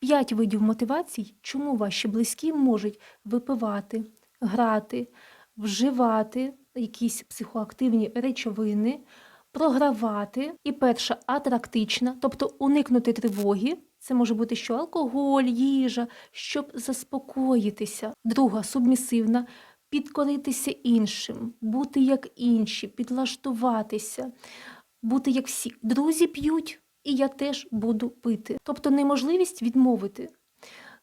П'ять видів мотивацій, чому ваші близькі можуть випивати, грати, вживати якісь психоактивні речовини, програвати. І перша атрактична, тобто уникнути тривоги. Це може бути що алкоголь, їжа, щоб заспокоїтися. Друга субмісивна підкоритися іншим, бути як інші, підлаштуватися, бути як всі. Друзі п'ють, і я теж буду пити. Тобто неможливість відмовити.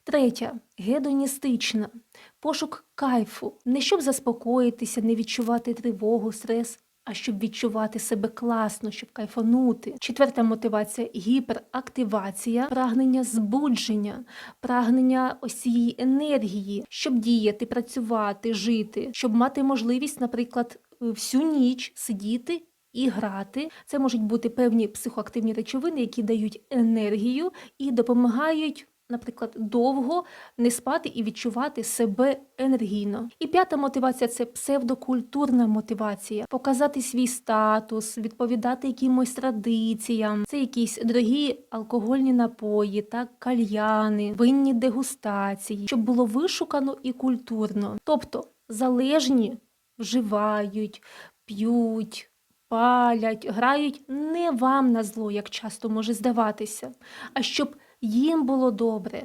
Третя гедоністична пошук кайфу, не щоб заспокоїтися, не відчувати тривогу, стрес, а щоб відчувати себе класно, щоб кайфанути. Четверта мотивація гіперактивація, прагнення збудження, прагнення ось цієї енергії, щоб діяти, працювати, жити, щоб мати можливість, наприклад, всю ніч сидіти. І грати це можуть бути певні психоактивні речовини, які дають енергію і допомагають, наприклад, довго не спати і відчувати себе енергійно. І п'ята мотивація це псевдокультурна мотивація, показати свій статус, відповідати якимось традиціям. Це якісь дорогі алкогольні напої, так, кальяни, винні дегустації, щоб було вишукано і культурно. Тобто залежні вживають, п'ють. Палять, грають не вам на зло, як часто може здаватися, а щоб їм було добре,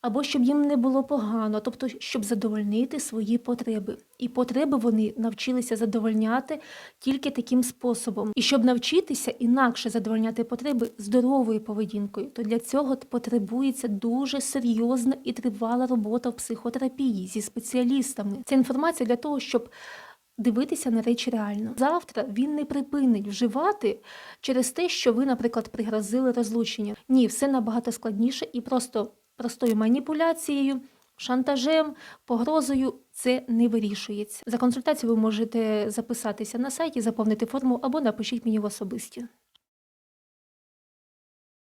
або щоб їм не було погано, тобто, щоб задовольнити свої потреби. І потреби вони навчилися задовольняти тільки таким способом. І щоб навчитися інакше задовольняти потреби здоровою поведінкою, то для цього потребується дуже серйозна і тривала робота в психотерапії зі спеціалістами. Це інформація для того, щоб дивитися на речі реально. Завтра він не припинить вживати через те, що ви, наприклад, пригрозили розлучення. Ні, все набагато складніше і просто простою маніпуляцією, шантажем, погрозою це не вирішується. За консультацією ви можете записатися на сайті, заповнити форму або напишіть мені в особисті.